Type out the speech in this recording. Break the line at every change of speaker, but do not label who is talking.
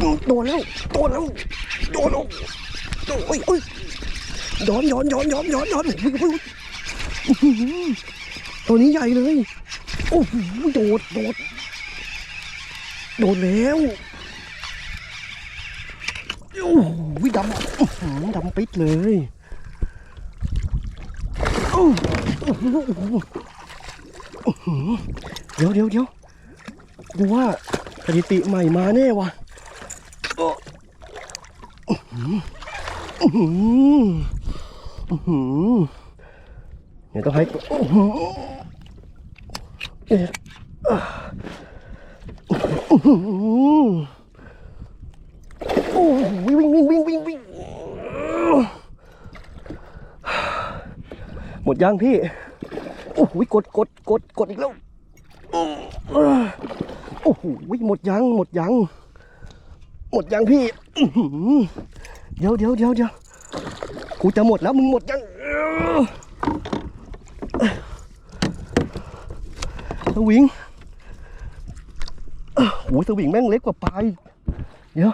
โดนแล้วโดนแล้วโดนแล้วโอ้ยโอ้ยย้อนย้อนย้อนย้อนย้อนย้อนโอ้ยโอ้ยอื้อหือตัวนี้ใหญ่เลยโอ้โหโดดโดดโดดแล้วโอ้โหดำอื้อหือดำปิดเลยโอ้โหโอ้โหเดี๋ยวเดี๋ยวเดี๋ยวดูว่าสถิติใหม่มาแน่วะโอ้อื้อหืออื้อหืออื้อหือ เดี๋ยวต้องให้โอ้โหเอ๊ะอะอื้อหือโอ้โหวิ่งวิ่งวิ่งวิ่งวิ่งหมดยังพี่ โอ้โหกดกดกดกดอีกแล้วอืมอ่าโอ้โหหมดยังหมดยัง หมดยังพี่เดี๋ยวเดี๋ยวเดี๋ยวเดี๋ยวกูจะหมดแล้วมึงหมดยังสวิงโอ้ยสวิงแม่งเล็กกว่าปลายเดี๋ยว